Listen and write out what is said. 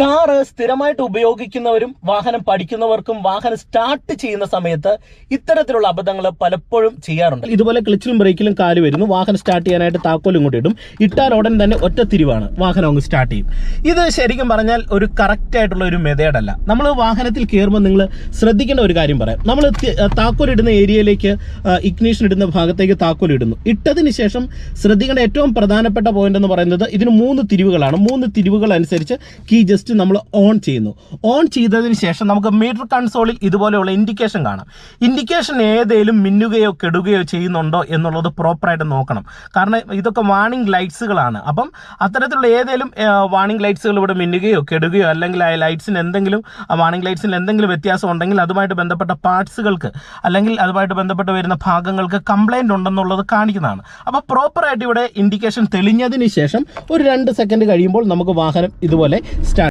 Car സ്ഥിരമായിട്ട് ഉപയോഗിക്കുന്നവരും വാഹനം പഠിക്കുന്നവർക്കും വാഹനം സ്റ്റാർട്ട് ചെയ്യുന്ന സമയത്ത് ഇത്തരത്തിലുള്ള അബദ്ധങ്ങൾ പലപ്പോഴും ചെയ്യാറുണ്ട്. ഇതുപോലെ ക്ലിച്ചിലും ബ്രേക്കിലും കാൽ വരുന്നു. വാഹനം സ്റ്റാർട്ട് ചെയ്യാനായിട്ട് താക്കോൽ ഇങ്ങോട്ട് ഇടും. ഇട്ടാൽ ഉടൻ തന്നെ ഒറ്റ തിരിവാണ്. വാഹനം അങ്ങ് സ്റ്റാർട്ട് ചെയ്യും. ഇത് ശരിക്കും പറഞ്ഞാൽ ഒരു കറക്റ്റ് ആയിട്ടുള്ള ഒരു മെതേഡല്ല നമ്മൾ വാഹനത്തിൽ കയറുമ്പോൾ നിങ്ങൾ ശ്രദ്ധിക്കേണ്ട ഒരു കാര്യം പറയാം. നമ്മൾ താക്കോൽ ഇടുന്ന ഏരിയയിലേക്ക് ഇഗ്നീഷൻ ഇടുന്ന ഭാഗത്തേക്ക് താക്കോൽ ഇടുന്നു. ഇട്ടതിന് ശേഷം ശ്രദ്ധിക്കേണ്ട ഏറ്റവും പ്രധാനപ്പെട്ട പോയിന്റ് എന്ന് പറയുന്നത് ഇതിന് മൂന്ന് തിരിവുകളാണ്. മൂന്ന് തിരിവുകൾ അനുസരിച്ച് കീ ജസ്റ്റ് നമ്മൾ ഓൺ ചെയ്യുന്നു. ഓൺ ചെയ്തതിന് ശേഷം നമുക്ക് മീറ്റർ കൺസോളിൽ ഇതുപോലെയുള്ള ഇൻഡിക്കേഷൻ കാണാം. ഇൻഡിക്കേഷൻ ഏതെങ്കിലും മിന്നുകയോ കെടുകയോ ചെയ്യുന്നുണ്ടോ എന്നുള്ളത് പ്രോപ്പറായിട്ട് നോക്കണം. കാരണം ഇതൊക്കെ വാണിംഗ് ലൈറ്റ്സുകളാണ് അപ്പം അത്തരത്തിലുള്ള ഏതെങ്കിലും വാണിംഗ് ലൈറ്റ്സുകൾ ഇവിടെ മിന്നുകയോ കെടുകയോ അല്ലെങ്കിൽ ആ ലൈറ്റ്സിന് എന്തെങ്കിലും ആ വാണിംഗ് ലൈറ്റ്സിന് എന്തെങ്കിലും വ്യത്യാസം ഉണ്ടെങ്കിൽ അതുമായിട്ട് ബന്ധപ്പെട്ട പാർട്സുകൾക്ക് അല്ലെങ്കിൽ അതുമായിട്ട് ബന്ധപ്പെട്ട് വരുന്ന ഭാഗങ്ങൾക്ക് കംപ്ലൈന്റ് ഉണ്ടെന്നുള്ളത് കാണിക്കുന്നതാണ്. അപ്പോൾ പ്രോപ്പറായിട്ട് ഇവിടെ ഇൻഡിക്കേഷൻ തെളിഞ്ഞതിന് ശേഷം ഒരു രണ്ട് സെക്കൻഡ് കഴിയുമ്പോൾ നമുക്ക് വാഹനം ഇതുപോലെ സ്റ്റാർട്ട്